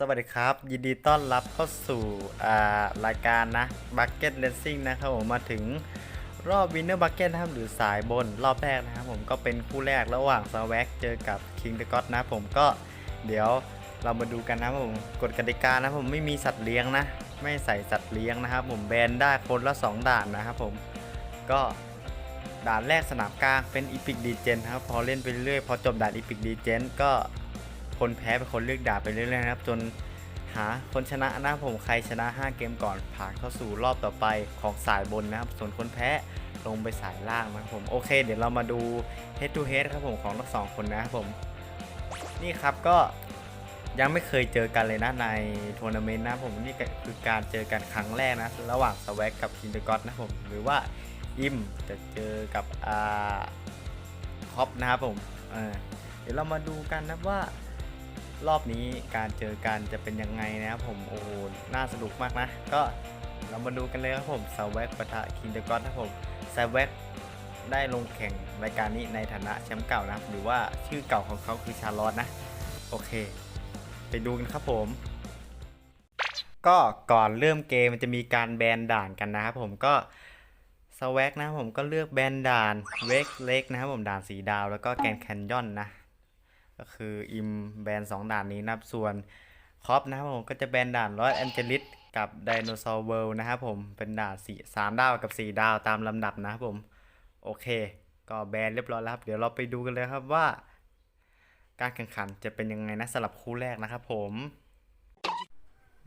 สวัสดีครับ ยินดีต้อนรับเข้าสู่อ่ารายการนะ Bucket Racing นะครับผมมาถึงรอบ Winner Bucket นะครับหรือสายบนรอบแรกนะครับผมก็เป็นคู่แรกระหว่าง s w a g เจอกับ King the God นะผมก็เดี๋ยวเรามาดูกันนะผมกฎกติกานะผมไม่มีสัตว์เลี้ยงนะ ไม่ใส่สัตว์เลี้ยงนะครับผมแบนได้คนละ 2 ด่านนะครับผมก็ด่านแรกสนามกลางเป็น Epic d g e n ครับพอเล่นไปเรื่อยพอจบด่าน Epic d g e n ก็ คนแพ้เป็นคนเลือกด่าไปเรื่อยๆนะครับ จนหาคนชนะนะผมใครชนะ 5 เกมก่อนผ่านเข้าสู่รอบต่อไปของสายบนนะครับ ส่วนคนแพ้ลงไปสายล่างนะครับผมโอเค เดี๋ยวเรามาดู head to head ครับผมของทั้งสองคนนะครับผม นี่ครับก็ยังไม่เคยเจอกันเลยนะในทัวร์นาเมนต์นะผมนี่คือการเจอกันครั้งแรกนะ ระหว่างสวักกับคินเดกอตนะครับผมหรือว่าอิมจะเจอกับอ่าคอปนะครับผมเดี๋ยวเรามาดูกันนะว่า รอบนี้การเจอกันจะเป็นยังไงนะครับผมโอ้โหน่าสนุกมากนะ ก็เรามาดูกันเลยครับผมซาวแวกปะทะคิงเดกอนครับผมซาวแวกได้ลงแข่งรายการนี้ในฐานะแชมป์เก่านะหรือว่าชื่อเก่าของเขาคือชาร์ลอตนะโอเค ไปดูกันครับผม ก็ก่อนเริ่มเกมมันจะมีการแบนด่านกันนะครับผมก็สวกนะผมก็เลือกแบนด่านเวกเล็กนะครับผมด่านสีดาวแล้วก็แกนแคนยอนนะ ก็คืออิมแบน2ด่านนี้นะครับ ส่วนคอปนะครับผมก็จะแบนด่านลอสแอนเจลิสกับไดโนเสาร์เวิลด์นะครับผมเป็นด่านสี่สามดาวกับ 4 ดาวตามลำดับนะครับผม โอเค ก็แบนเรียบร้อยแล้วครับ เดี๋ยวเราไปดูกันเลยครับว่า การแข่งขันจะเป็นยังไงนะสำหรับคู่แรกนะครับผม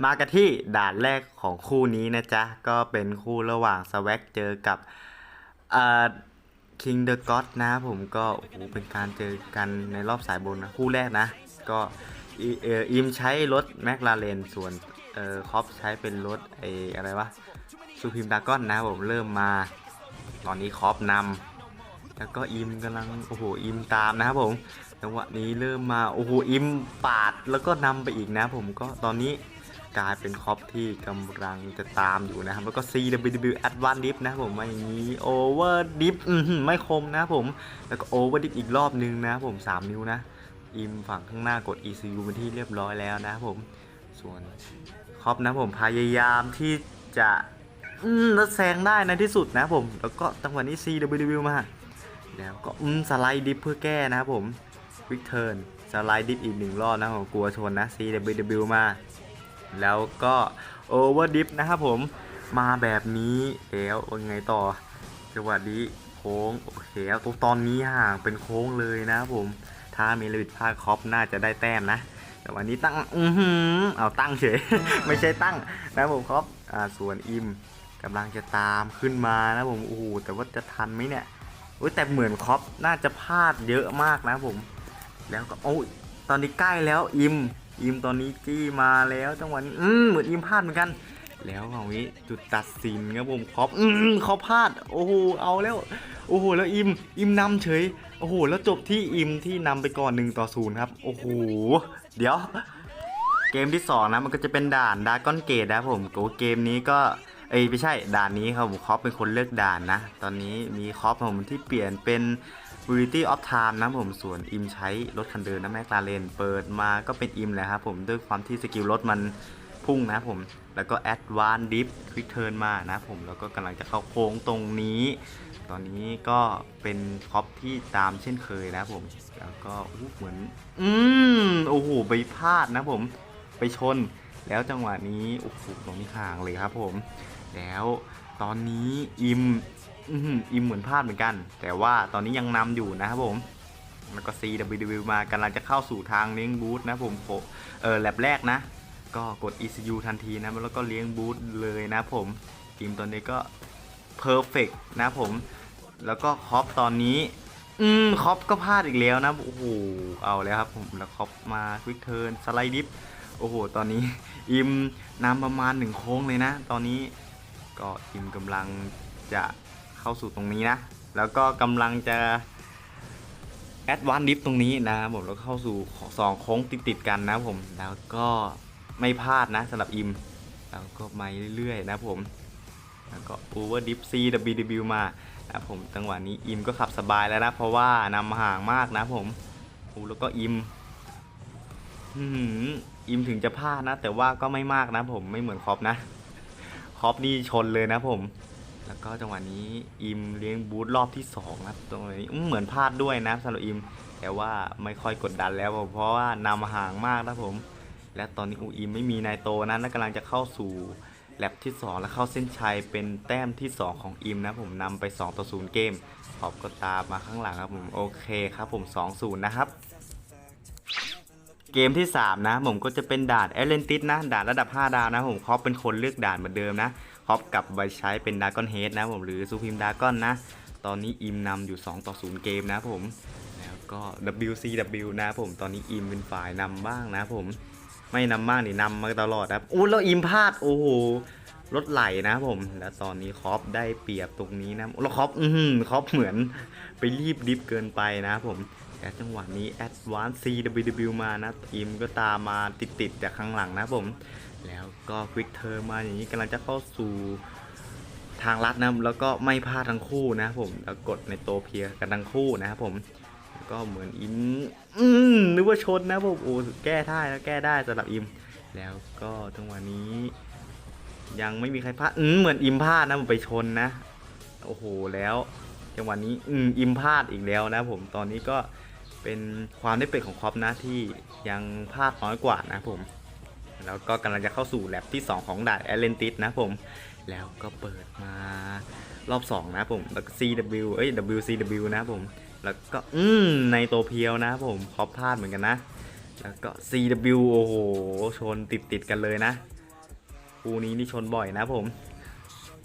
มากันที่ด่านแรกของคู่นี้นะจ๊ะ ก็เป็นคู่ระหว่างสวักเจอกับเอ่อ คิงเดอะก็ d นะครับผมก็โอ้โหเป็นการเจอกันในรอบสายบนนะคู่แรกนะ ก็อิเอออิมใช้รถแมคลาเรนส่วนเออคอปใช้เป็นรถไออะไรวะซูพิมดากอนนะผมเริ่มมา ตอนนี้คอปนำแล้วก็อิมกำลังโอ้โหอิมตามนะครับผมจังหวะนี้เริ่มมาโอ้โหอิมปาดแล้วก็นำไปอีกนะผมก็ตอนนี้ กลายเป็นคอปที่กำลังจะตามอยู่นะครับ แล้วก็ CWW Advanced Dip นะผมมาอย่างนี้ Over Dip ไม่คมนะผม แล้วก็ Over Dip อีกรอบนึงนะผม 3 นิ้วนะ อิมฝั่งข้างหน้ากด ECU เป็นที่เรียบร้อยแล้วนะครับผม ส่วนคอปนะผมพยายามที่จะอืมแล้วแซงได้ในที่สุดนะผม แล้วก็จังหวะนี้ CWW มา แล้วก็สไลด์ดิฟเพื่อแก้นะครับผมวิกเทิร์นสไลด์ดิฟอีกหนึ่งรอบนะครับผมกลัวชนนะ CWW มา แล้วก็โอเวอร์ดิฟนะครับผมมาแบบนี้แล้วยังไงต่อจังหวะนี้โค้งโอเคแล้วตอนนี้ห่างเป็นโค้งเลยนะครับผมถ้ามีลิดพลาดคอปน่าจะได้แต้มนะ แต่วันนี้ตั้งอือหือเอาตั้งเฉย ไม่ใช่ตั้งนะครับผมคอปอ่าส่วนอิมกำลังจะตามขึ้นมานะผมโอ้โหแต่ว่าจะทันไหมเนี่ยโอ้แต่เหมือนคอปน่าจะพลาดเยอะมากนะผม แล้วก็โอ้ตอนนี้ใกล้แล้วอิม อิมตอนนี้จี้มาแล้วจังหวะนี้อืมเหมือนอิมพลาดเหมือนกัน แล้วเอางี้จุดตัดสินครับผมครอปอืมเขาพลาด โอ้โหเอาแล้ว โอ้โหแล้วอิมอิมนำเฉยโอ้โหแล้วจบที่อิมที่นำไปก่อน1ต่อ0ครับโอ้โหเดี๋ยว เกมที่2นะมันก็จะเป็นด่านดาก้อนเกตนะผมโกเกมนี้ก็เอ้ไม่ใช่ด่านนี้ครับผมคอปเป็นคนเลือกด่านนะ ตอนนี้มีคอปผมที่เปลี่ยนเป็น Variety of Time นะผมส่วนอิมใช้รถคันเดิมนะแมคลาเรนเปิดมาก็เป็นอิมแหละครับผมด้วยความที่สกิลรถมันพุ่งนะผมแล้วก็ Advanced Dip Quick Turn มานะผมแล้วก็กำลังจะเข้าโค้งตรงนี้ ตอนนี้ก็เป็นคอปที่ตามเช่นเคยนะผมแล้วก็เหมือน อืมโอ้โหไปพลาดนะผมไปชน แล้วจังหวะนี้โอ้โหตรงนี้ห่างเลยครับผม แล้วตอนนี้อิม อืมอิมเหมือนพลาดเหมือนกัน แต่ว่าตอนนี้ยังนำอยู่นะครับผมแล้วก็ CWW มากำลังจะเข้าสู่ทางเลี้ยงบูธนะผมโผเออแลบแรกนะ ก็กด ECU ทันทีนะแล้วก็เลี้ยงบูธเลยนะผมทีมตอนนี้ก็ perfect นะผม แล้วก็คอปตอนนี้ อืมคอปก็พลาดอีกแล้วนะ โอ้โห เอาแล้วครับผมแล้วคอปมาควิกเทิร์นสไลด์ดิฟ โอ้โห ตอนนี้ อิมนำประมาณหนึ่งโค้งเลยนะ ตอนนี้ก็อิมกำลังจะ เข้าสู่ตรงนี้นะ แล้วก็กำลังจะแอดวานดิฟตรงนี้นะครับผมแล้วเข้าสู่สองโค้งติดๆกันนะผมแล้วก็ไม่พลาดนะสำหรับอิมแล้วก็มาเรื่อยๆนะผมแล้วก็ over dip CWW มานะครับผมจังหวะนี้อิมก็ขับสบายแล้วนะ เพราะว่านำห่างมากนะผมโอ้แล้วก็อิมอื้อหืออิมถึงจะพลาดนะ แต่ว่าก็ไม่มากนะผมไม่เหมือนคอปนะคอปนี่ชนเลยนะผม แล้วก็จังหวะนี้อิมเลี้ยงบูทรอบที่สองนะครับตรงนี้เหมือนพลาดด้วยนะสำหรับอิม แต่ว่าไม่ค่อยกดดันแล้วเพราะว่านำห่างมากนะผม และตอนนี้อูอิมไม่มีนายโตนะและกำลังจะเข้าสู่แลบที่ 2 และเข้าเส้นชัยเป็นแต้มที่ 2 ของอิมนะผมนำไป 2 ต่อ 0 เกมขอบก็ตามมาข้างหลังครับผมโอเคครับผม 2-0 นะครับเกมที่ 3 นะ ผมก็จะเป็นด่านเอเลนติสนะด่านระดับ 5 ดาวนะ ผมคอปเป็นคนเลือกด่านเหมือนเดิมนะ คอปกลับไปใช้เป็นดากอนเฮดนะผมหรือซูพิมดากอนนะ ตอนนี้อิมนำอยู่ 2 ต่อ 0 เกมนะผม แล้วก็ WCW นะผมตอนนี้อิมเป็นฝ่ายนำบ้างนะผมไม่นำบ้างนี่นำมาตลอดครับอู้แล้วอิมพลาดโอ้โหรถไหลนะผม แล้วตอนนี้คอปได้เปรียบตรงนี้นะแล้วคอปอือหือคอปเหมือนไปรีบดิฟเกินไปนะผมแต่จังหวะนี้ Advance CWW มานะอิมก็ตามมาติดๆจากข้างหลังนะผม แล้วก็ควิกเทอร์มาอย่างนี้กำลังจะเข้าสู่ทางลัดนะแล้วก็ไม่พลาดทั้งคู่นะผมแล้วกดในโตเพียกันทั้งคู่นะครับผมก็เหมือนอิมอืมนึกว่าชนนะผมโอ้แก้ได้แล้วแก้ได้สำหรับอิม แล้วก็จังหวะนี้ ยังไม่มีใครพลาดอืมเหมือนอิมพลาดนะผมไปชนนะ โอ้โหแล้วจังหวะนี้อืมอิมพลาดอีกแล้วนะผมตอนนี้ก็เป็นความได้เปรียบของครอปนะที่ยังพลาดน้อยกว่านะผม แล้วก็กำลังจะเข้าสู่แลบที่ 2 ของด่านแอตแลนติสนะผม แล้วก็เปิดมารอบ 2 นะผมแล้วก็ CW เอ้ย WCW นะผม แล้วก็อืมในโตเพียวนะผมคอปพลาดเหมือนกันนะ แล้วก็ CW โอ้โห ชนติดติดกันเลยนะคู่นี้นี่ชนบ่อยนะผม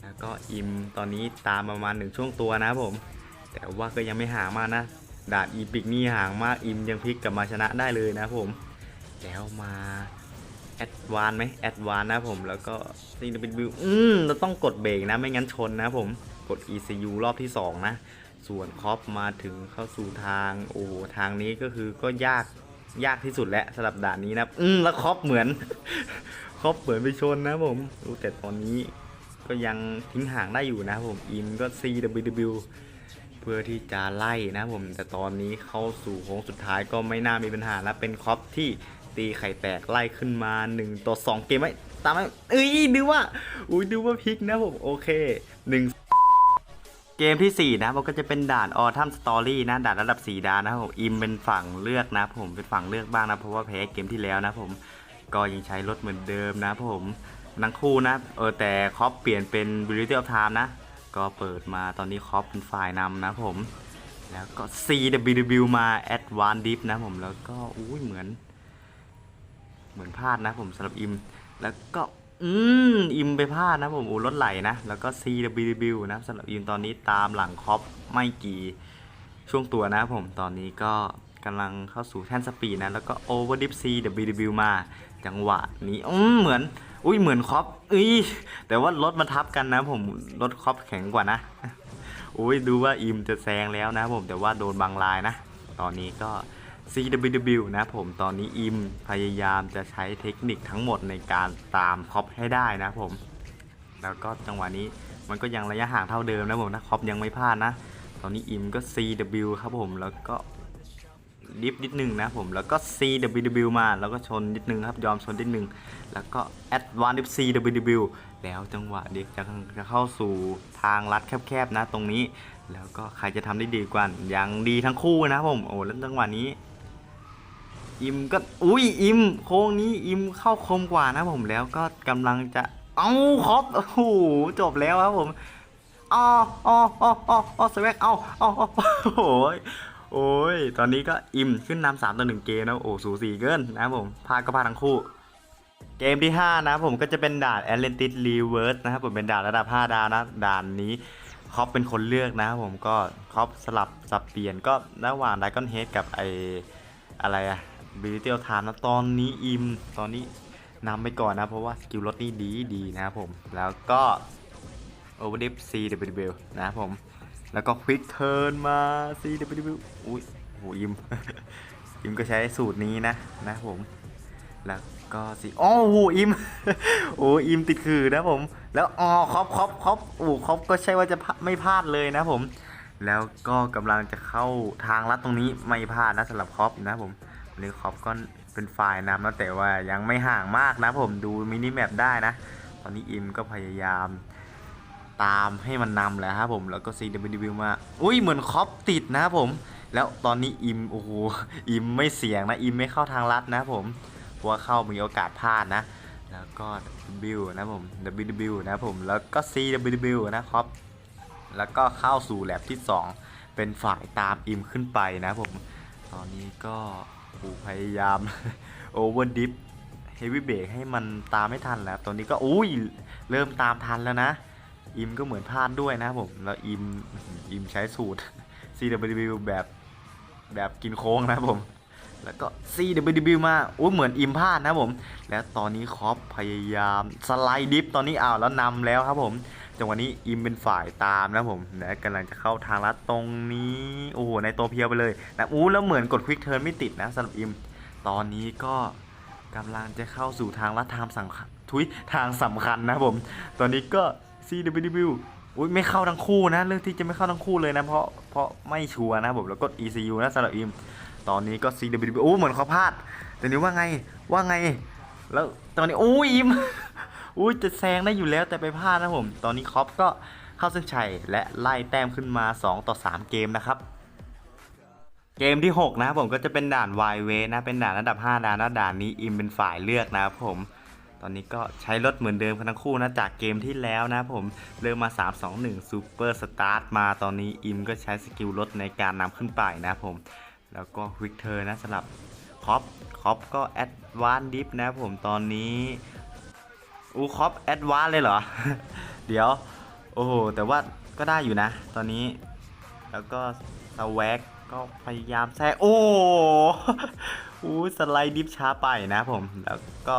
แล้วก็อิมตอนนี้ตามประมาณหนึ่งช่วงตัวนะผม แต่ว่าก็ยังไม่ห่างมากนะด่านอีพิกนี่ห่างมากอิมยังพลิกกลับมาชนะได้เลยนะผม แล้วมา แอดวานไหมแอดวานนะผมแล้วก็ CW อืมเราต้องกดเบรกนะไม่งั้นชนนะผมกด ECU รอบที่ 2 นะ ส่วนคอปมาถึงเข้าสู่ทางโอ้ทางนี้ก็คือก็ยากยากที่สุดแล้วสำหรับด่านนี้นะอืมแล้วคอปเหมือน คอปเหมือนไปชนนะผมรู้แต่ตอนนี้ก็ยังทิ้งห่างได้อยู่นะผมอิมก็ CWW เพื่อที่จะไล่นะผมแต่ตอนนี้เข้าสู่โค้งสุดท้ายก็ไม่น่ามีปัญหาแล้วเป็นคอปที่ ตีไข่แตกไล่ขึ้นมา 1 ต่อ 2 เกมไหมตามไหมเอ้ยดูว่าอุ้ยดูว่าพลิกนะผม โอเคหนึ่งเกมที่ 4 นะมันก็จะเป็นด่านออทัมสตอรี่นะ ด่านระดับ 4 ดาวนะผมอิมเป็นฝั่งเลือกนะผมเป็นฝั่งเลือกบ้างนะเพราะว่าแพ้เกมที่แล้วนะผมก็ยังใช้รถเหมือนเดิมนะผมทั้งคู่นะเออแต่คอปเปลี่ยนเป็น b r i t y of Time นะ ก็เปิดมาตอนนี้คอปเป็นฝ่ายนำนะผมแล้วก็ CWW มา Advanced Dip นะผมแล้วก็อุ้ยเหมือน เหมือนพลาดนะผมสำหรับอิม แล้วก็อืมอิมไปพลาดนะผมโอ้รถไหลนะ แล้วก็ CWW นะสำหรับอิมตอนนี้ตามหลังคอปไม่กี่ช่วงตัวนะผมตอนนี้ก็กำลังเข้าสู่แท่นสปีดนะ แล้วก็ Overdip CWW มา จังหวะนี้อืมเหมือน อุ้ยเหมือนคอปอุ้ยแต่ว่ารถมาทับกันนะผมรถคอปแข็งกว่านะอุ้ยดูว่าอิมจะแซงแล้วนะผมแต่ว่าโดนบางลายนะ ตอนนี้ก็ CWW นะผมตอนนี้อิมพยายามจะใช้เทคนิคทั้งหมดในการตามคอปให้ได้นะผม แล้วก็จังหวะนี้มันก็ยังระยะห่างเท่าเดิมนะผมถ้าคอปยังไม่พลาดนะ ตอนนี้อิมก็ CW ครับผมแล้วก็ดิฟนิดนึงนะผมแล้วก็ CWW มาแล้วก็ชนนิดนึงครับยอมชนนิดนึง แล้วก็ Advanced Div CWW แล้วจังหวะเด็กจะจะเข้าสู่ทางลัดแคบๆนะตรงนี้ แล้วก็ใครจะทำได้ดีกว่ายังดีทั้งคู่นะผมโอ้แล้วจังหวะนี้ อิมก็อุ้ยอิมโค้งนี้อิมเข้าคมกว่านะผมแล้วก็กำลังจะเอ้าครบโอ้โหจบแล้วครับผมอ๋ออ๋ออ๋ออ๋ออ๋อสวักเอ้าเอ้าเอ้โอ้ยโอ้ยตอนนี้ก็อิมขึ้นนำสามต่อหนึ่งเกมนะโอ้สูสีเกินนะผมพาก็พาทั้งคู่ เกมที่ 5 นะผมก็จะเป็นด่าน Atlantis Reverse นะครับผมเป็นด่านระดับ 5 ดาวนะด่านนี้คอปเป็นคนเลือกนะครับผมก็คอปสลับสับเปลี่ยนก็ระหว่าง Dragon Head กับไออะไรอะ b i l i t y of Time นะตอนนี้อิมตอนนี้นำไปก่อนนะ เพราะว่าสกิลรถนี่ดีดีนะครับผม แล้วก็ Overdip CWW นะครับผม แล้วก็ Quick Turn มา CWW อุ้ยโหอิม อิมก็ใช้สูตรนี้นะนะครับผม แล้วก็สิอ๋อโอ้โหอิม โอ้อิมติดคือนะผม แล้วอ๋อครอบครอบครอบโอ้ครอบก็ใช่ว่าจะไม่พลาดเลยนะผม แล้วก็กำลังจะเข้าทางลัดตรงนี้ไม่พลาดนะสำหรับครอบนะผม หรือครอบก็เป็นฝ่ายนำนะแต่ว่ายังไม่ห่างมากนะผมดูมินิแมปได้นะ ตอนนี้อิมก็พยายามตามให้มันนำแหล้วครับผมแล้วก็ CW มา อุ้ยเหมือนคอปติดนะครับผม แล้วตอนนี้อิมโอ้โหอิมไม่เสี่ยงนะอิมไม่เข้าทางลัดนะครับผมเพราะว่าเข้ามีโอกาสพลาดนะ แล้วก็ W นะผม WW นะผมแล้วก็ CW นะครับแล้วก็เข้าสู่แลบที่ 2 เป็นฝ่ายตามอิมขึ้นไปนะผม ตอนนี้ก็ูพยายามโอเวอร์ดิฟเฮฟวี่เบรกให้มันตามไม่ทันแล้ว ตอนนี้ก็อุ้ยเริ่มตามทันแล้วนะ อิมก็เหมือนพลาดด้วยนะผม แล้วอิมอิมใช้สูตร CW แบบแบบกินโค้งนะผม แล้วก็ CW มาอุ้ยเหมือนอิมพลาดนะผม แล้วตอนนี้คอปพยายามสไลด์ดิฟตอนนี้อ้าวแล้วนำแล้วครับผม จังหวะนี้อิมเป็นฝ่ายตามนะผมและกำลังจะเข้าทางลัดตรงนี้ โอ้โห ในตัวเพียวไปเลยนะอู้แล้วเหมือนกดควิกเทิร์นไม่ติดนะสำหรับอิม ตอนนี้ก็กำลังจะเข้าสู่ทางลัดทางสำคัญทุยทางสำคัญนะผม ตอนนี้ก็ CW อุ้ยไม่เข้าทั้งคู่นะ เรื่องที่จะไม่เข้าทั้งคู่เลยนะ เพราะเพราะไม่ชัวร์นะผมแล้วก็ ECU นะสำหรับอิม ตอนนี้ก็ CW โอ้เหมือนเขาพลาดแต่นี้ว่าไงว่าไง แล้วตอนนี้โอ้อิม อุ้ยจะแซงได้อยู่แล้วแต่ไปพลาดนะผม ตอนนี้คอปก็เข้าเส้นชัยและไล่แต้มขึ้นมา 2 ต่อ 3 เกมนะครับ เกมที่ 6 นะครับผมก็จะเป็นด่าน y w a y นะ เป็นด่านระดับ 5ด่านนะด่านนี้อิมเป็นฝ่ายเลือกนะครับผม ตอนนี้ก็ใช้รถเหมือนเดิมกันทั้งคู่นะจากเกมที่แล้วนะผมเริ่มมา 3 2 1 Super Start มาตอนนี้อิมก็ใช้สกิลรถในการนำขึ้นไปนะครับผม แล้วก็วิกเทอร์นะสำหรับคอปคอปก็แอดวานดิฟนะผมตอนนี้ อูคอปแอดวานเลยเหรอ เดี๋ยว โอ้โห แต่ว่าก็ได้อยู่นะ ตอนนี้ แล้วก็สวกก็พยายามแซงโอ้อู้สไลด์ดิฟช้าไปนะผม แล้วก็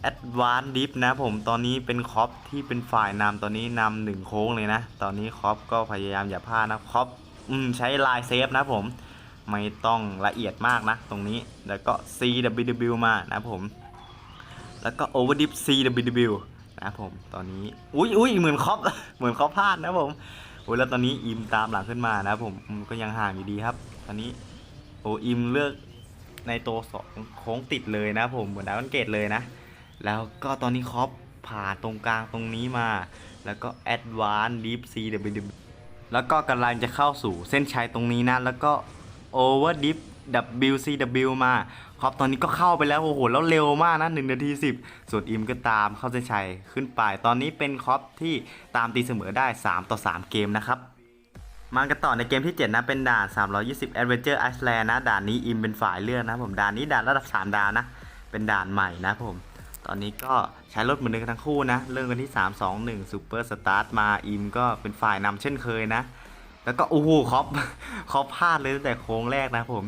แอดวานดิฟนะผมตอนนี้เป็นคอปที่เป็นฝ่ายนำตอนนี้นำหนึ่งโค้งเลยนะ ตอนนี้คอปก็พยายามอย่าพลาดนะคอปอืมใช้ลายเซฟนะผม ไม่ต้องละเอียดมากนะ ตรงนี้แล้วก็ CWW มานะผม แล้วก็ Overdip CWW นะครับผม ตอนนี้ อุ้ยอุ้ยเหมือนคอปเหมือนคอปพลาดนะผมโอ้ยแล้วตอนนี้อิมตามหลังขึ้นมานะผมก็ยังห่างอยู่ดีครับ ตอนนี้โอ้อิมเลือกในตัวสองโค้งติดเลยนะผมเหมือนดาวน์เกตเลยนะ แล้วก็ตอนนี้คอปผ่าตรงกลางตรงนี้มา แล้วก็ Advanced Deep CWW แล้วก็กำลังจะเข้าสู่เส้นชัยตรงนี้นะ แล้วก็ Over Deep WCW มาครอปตอนนี้ก็เข้าไปแล้วโอ้โหแล้วเร็วมากนะ1นาที10 ส่วนอิมก็ตามเข้าเส้นชัยขึ้นไป ตอนนี้เป็นครอปที่ตามตีเสมอได้ 3 ต่อ 3 เกมนะครับมากันต่อในเกมที่ 7 นะ เป็นด่าน 320 Adventure Iceland นะ ด่านนี้อิมเป็นฝ่ายเลือกนะผมด่านนี้ด่านระดับ 3 ดาวนะ เป็นด่านใหม่นะผม ตอนนี้ก็ใช้รถเหมือนเดิมกันทั้งคู่นะ เริ่มกันที่ 3 2 1 Super Start มาอิมก็เป็นฝ่ายนำเช่นเคยนะ แล้วก็โอ้โหคอปคอปพลาดเลยตั้งแต่โค้งแรกนะผม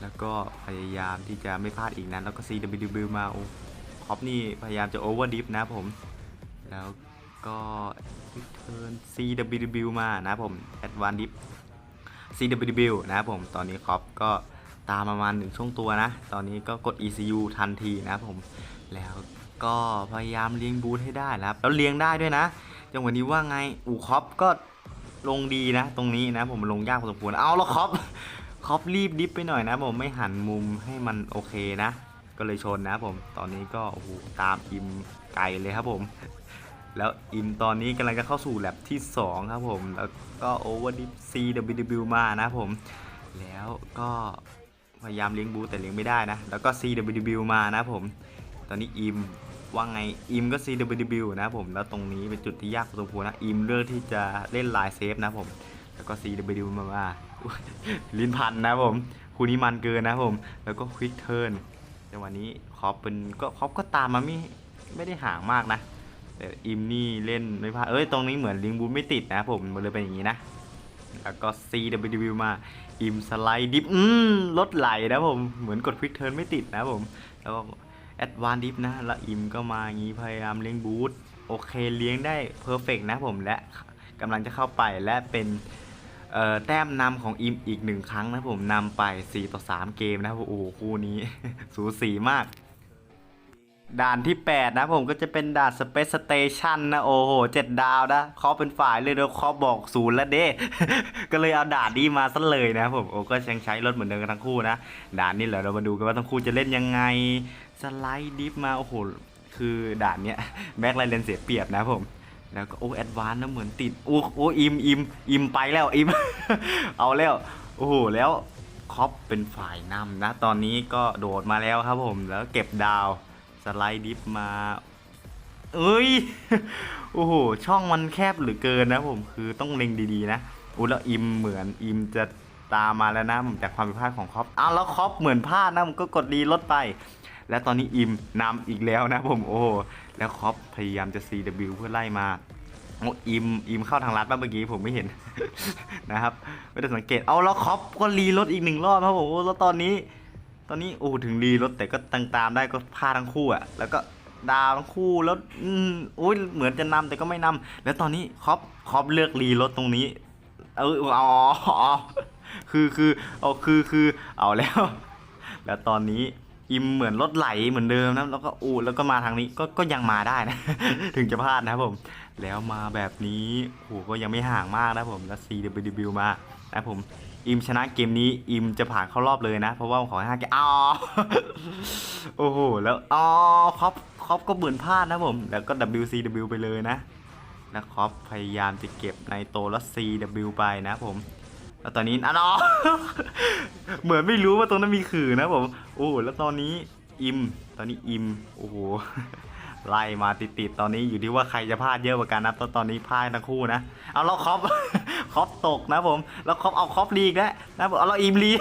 แล้วก็พยายามที่จะไม่พลาดอีกนะแล้วก็ CW มาโอ้คอปนี่พยายามจะ Over Dip นะผม แล้วก็ Return CW มานะผม Advanced Dip CW นะผมตอนนี้คอปก็ตามประมาณหนึ่งช่วงตัวนะ ตอนนี้ก็กด ECU ทันทีนะผม แล้วก็พยายามเลี้ยงบูทให้ได้นะครับ แล้วเลี้ยงได้ด้วยนะ จังหวะนี้ว่าไงอูคอปก็ลงดีนะ ตรงนี้นะผมลงยากพอสมควร เอาแล้วคอป คอปรีบดิฟไปหน่อยนะผมไม่หันมุมให้มันโอเคนะ ก็เลยชนนะผม ตอนนี้ก็โอ้โหตามอิมไกลเลยครับผม แล้วอิมตอนนี้กำลังจะเข้าสู่แลบที่ 2 ครับผม แล้วก็โอเวอร์ดิฟ CWW มานะผม แล้วก็พยายามเลี้ยงบูแต่เลี้ยงไม่ได้นะ แล้วก็ CWW มานะผม ตอนนี้อิมว่าไงอิมก็ CWW นะผม แล้วตรงนี้เป็นจุดที่ยากพอสมควรนะ อิมเลือกที่จะเล่นลายเซฟนะผม แล้วก็ CW มาว่าอุ๊ย ลิ้นพันนะผมคู่นี้มันเกินนะผม แล้วก็ควิกเทิร์นจังหวะนี้คอปเป็นก็คอปก็ตามมาไม่ไม่ได้ห่างมากนะ แต่อิมนี่เล่นไม่พลาดเอ้ยตรงนี้เหมือนลิงบูทไม่ติดนะผมมันเลยเป็นอย่างนี้นะ แล้วก็ CW มาอิมสไลด์ดิฟอืมรถไหลนะผมเหมือนกดควิกเทิร์นไม่ติดนะผมแล้วก็แอดวานดิฟนะแล้วอิมก็มางี้พยายามเลี้ยงบูทโอเคเลี้ยงได้เพอร์เฟกนะผมและกำลังจะเข้าไปและเป็น แต้มนำของอิมอีกหนึ่งครั้งนะผมนำไป 4 ต่อ 3 เกมนะครับโอ้โหคู่นี้ สูสีมาก ด่านที่ 8 นะผมก็จะเป็นด่าน Space Station นะ โอ้โหเจ็ดดาวนะคอเป็นฝ่ายเลยแล้วคอบอกศูนย์แล้วเด้ ก็เลยเอาด่านนี้มาซะเลยนะผม โอ้ก็ยังใช้รถเหมือนเดิมกันทั้งคู่นะ ด่านนี้แหละเรามาดูกันว่าทั้งคู่จะเล่นยังไงสไลด์ดิฟมา โอ้โห คือด่านเนี้ยแบ็คไลเลนเสียเปรียบนะผม แล้วก็โอ้แอดวานนะเหมือนติดโอ้โอ้อิมอิมอิมไปแล้วอิม เอาแล้วโอ้โหแล้วคอปเป็นฝ่ายนำนะ ตอนนี้ก็โดดมาแล้วครับผมแล้วเก็บดาวสไลด์ดิฟมา เอ้ยโอ้โหช่องมันแคบเหรือเกินนะผมคือต้องเล็งดีๆนะอู้แล้วอิมเหมือนอิมจะตามมาแล้วนะผมจากความผิดพลาดของคอปอ้าวแล้วคอปเหมือนพลาดนะผมก็กดดีลดไป แล้วตอนนี้อิมนำอีกแล้วนะผมโอ้แล้วคอปพยายามจะ CW เพื่อไล่มาโอ้อิมอิมเข้าทางลัดป่ะเมื่อกี้ผมไม่เห็นนะครับไม่ได้สังเกตเอาแล้วคอปก็รีรถอีกหนึ่งรอบครับผมโอ้แล้วตอนนี้ ตอนนี้โอ้ถึงรีรถแต่ก็ตามตามได้ก็พาทั้งคู่อะแล้วก็ดาวทั้งคู่แล้วอืมโอ้ยเหมือนจะนำแต่ก็ไม่นำแล้วตอนนี้คอปคอปเลือกรีรถตรงนี้ เอออ๋ออ๋อคือคือเอาคือคือเอาแล้ว แล้วตอนนี้ อิมเหมือนรถไหลเหมือนเดิมนะแล้วก็อูแล้วก็มาทางนี้ก็ก็ยังมาได้นะ ถึงจะพลาดนะครับผม แล้วมาแบบนี้โอ้โหก็ยังไม่ห่างมากนะผมแล้ว CWW มานะผมอิมชนะเกมนี้อิมจะผ่านเข้ารอบเลยนะ เพราะว่าขอห้าเกอ๋อโอ้โหแล้วอ๋อคอปคอปก็เหมือนพลาดนะผม แล้วก็ WCW ไปเลยนะแล้วคอปพยายามจะเก็บในโตแล้ว CW ไปนะผม แล้วตอนนี้อะเนาะเหมือนไม่รู้ว่าตรงนั้นมีขื่อนะผมโอ้แล้วตอนนี้อิม ตอนนี้อิมโอ้โหไล่มาติดๆตอนนี้อยู่ที่ว่าใครจะพลาดเยอะกว่ากันนะตอนตอนนี้พลาดทั้งคู่นะเอาแล้วคอปคอปตกนะผมแล้วคอปเอาคอปลีกแล้วนะผมเอาเราอิมลี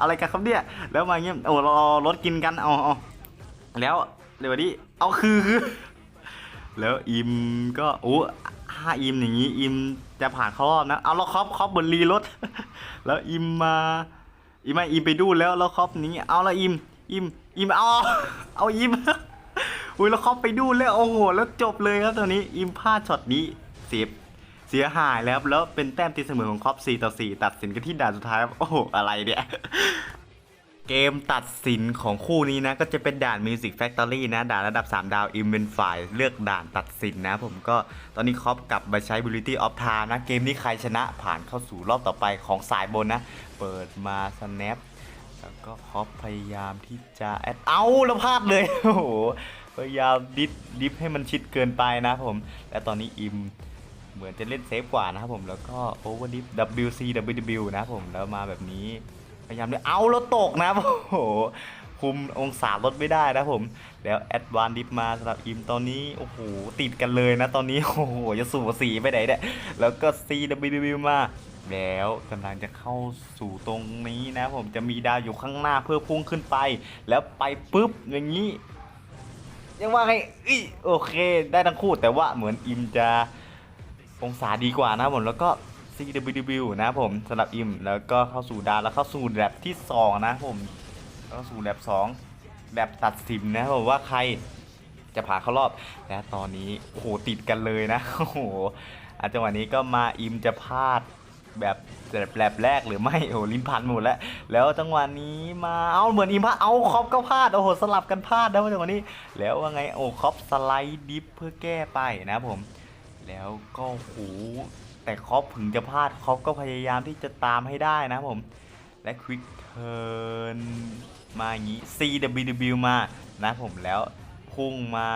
อะไรกันครับเนี่ยแล้วมาเงี้ยโอ้เรารถกินกันเอาเอาแล้วเดี๋ยวนี้เอาคือคือแล้วอิมก็โอ้ ห้าอิมอย่างนี้อิมจะผ่านเข้ารอบนะ เอาแล้วคอปครอปบนรีรถ แล้วอิมมา อิมมาอิมไปดูแล้วแล้วคอปนี้ เอาแล้วอิม อิม อิมเอาเอาอิม อุ้ยแล้วคอปไปดูแล้วโอ้โหแล้วจบเลยครับตอนนี้อิมพลาดช็อตนี้เสียเสียหายแล้วแล้วเป็นแต้มตีเสมอของครอป4ต่อ4ตัดสินกันที่ด่านสุดท้าย โอ้โหอะไรเนี่ย เกมตัดสินของคู่นี้นะก็จะเป็นด่าน Music Factory นะ ด่านระดับ 3 ดาวอิมเป็นฝ่ายเลือกด่านตัดสินนะ ผมก็ตอนนี้ครอปกลับมาใช้ Ability of Time นะ เกมนี้ใครชนะผ่านเข้าสู่รอบต่อไปของสายบนนะ เปิดมา snap แล้วก็ครอปพยายามที่จะแอดเอาแล้วพลาดเลย โอ้โห พยายามดิฟดิฟให้มันชิดเกินไปนะผม และตอนนี้อิมเหมือนจะเล่นเซฟกว่านะครับผมแล้วก็ over dip WCWW นะผมแล้วมาแบบนี้ พยายามเลยเอาแล้วตกนะโอ้โหคุมองศาลดไม่ได้นะผม แล้วแอดวานดิฟมาสำหรับอิมตอนนี้โอ้โหติดกันเลยนะตอนนี้โอ้โหจะสู่สีไปไหนเนี่ยแล้วก็ CWW มาแล้วกำลังจะเข้าสู่ตรงนี้นะผมจะมีดาวอยู่ข้างหน้าเพื่อพุ่งขึ้นไป แล้วไปปุ๊บอย่างนี้ ยังว่าไงอิโอเค ได้ทั้งคู่แต่ว่าเหมือนอิมจะองศาดีกว่านะผมแล้วก็ CWW นะผมสำหรับอิมแล้วก็เข้าสู่ดาแล้วเข้าสู่แลบที่ 2 นะผมเข้าสู่แลบ2แบบตัดสินนะผมว่าใครจะผ่าเข้ารอบและตอนนี้โอ้โหติดกันเลยนะโอ้โหอาจังหวะนี้ก็มาอิมจะพลาดแบบแบบแลบแรกหรือไม่โอ้โหลิ้นพันหมดแล้ว แล้วจังหวะนี้มาเอาเหมือนอิมพลาดเอาคอปก็พลาดโอ้โหสลับกันพลาดนะจังหวะนี้ แล้วว่าไงโอ้คอปสไลด์ดิฟเพื่อแก้ไปนะผม แล้วก็โห แต่คอปถึงจะพลาดคอปก็พยายามที่จะตามให้ได้นะผม และควิกเทิร์นมาอย่างนี้ CWW มานะผมแล้วพุ่งมา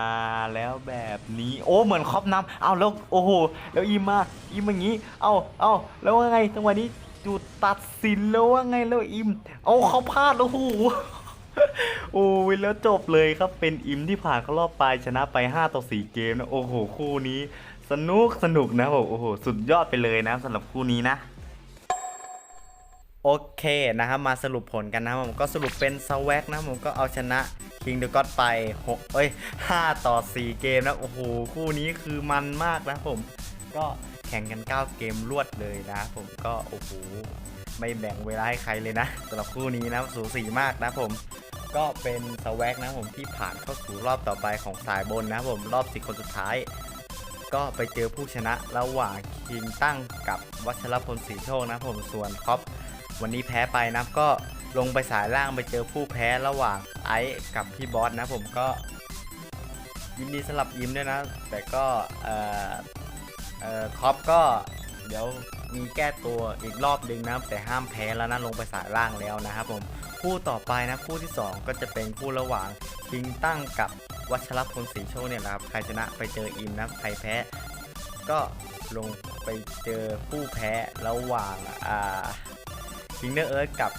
แล้วแบบนี้โอ้เหมือนคอปนำเอาแล้วโอ้โหแล้วอีมาอีมอย่างนี้เอาเอาแล้วว่าไงจังหวะนี้จุดตัดสินแล้วว่าไงแล้วอิม เอาเขาพลาดแล้วโอ้โหโอ้ยแล้วจบเลยครับเป็นอิมที่ผ่านเข้ารอบไปชนะไป 5 ต่อ 4 เกมนะโอ้โหคู่นี้ สนุกสนุกนะผมโอ้โหสุดยอดไปเลยนะสำหรับคู่นี้นะ โอเคนะครับมาสรุปผลกันนะผมก็สรุปเป็นสวักนะผมก็เอาชนะ King the God ไป6เอ้ย 5 ต่อ 4 เกมนะ โอ้โห คู่นี้คือมันมากนะผม ก็แข่งกัน 9 เกมรวดเลยนะ ผมก็ โอ้โห ไม่แบ่งเวลาให้ใครเลยนะสำหรับคู่นี้นะ สูสีมากนะผม ก็เป็นสวักนะผมที่ผ่านเข้าสู่รอบต่อไปของสายบนนะผม รอบสิคนสุดท้าย ก็ไปเจอผู้ชนะระหว่างคิงตั้งกับวัชรพลศรีโชคนะผมส่วนคอปวันนี้แพ้ไปนะก็ลงไปสายล่างไปเจอผู้แพ้ระหว่างไอซ์กับพี่บอสนะผมก็ยินดีสลับยิ้มด้วยนะ แต่ก็เอ่อเอ่อคอปก็เดี๋ยวมีแก้ตัวอีกรอบดึงนะแต่ห้ามแพ้แล้วนะลงไปสายล่างแล้วนะครับผมคู่ต่อไปนะคู่ที่ 2 ก็จะเป็นคู่ระหว่างคิงตั้งกับ วัชรพลศรีโชคเนี่ยนะครับใครชนะไปเจออิมนะใครแพ้ ก็ลงไปเจอผู้แพ้ระหว่างอ่าคิงเนอร์เอิร์ธกับ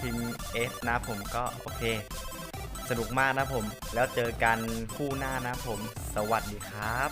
คิงเอฟนะผมก็โอเค สนุกมากนะผม แล้วเจอกันคู่หน้านะผม สวัสดีครับ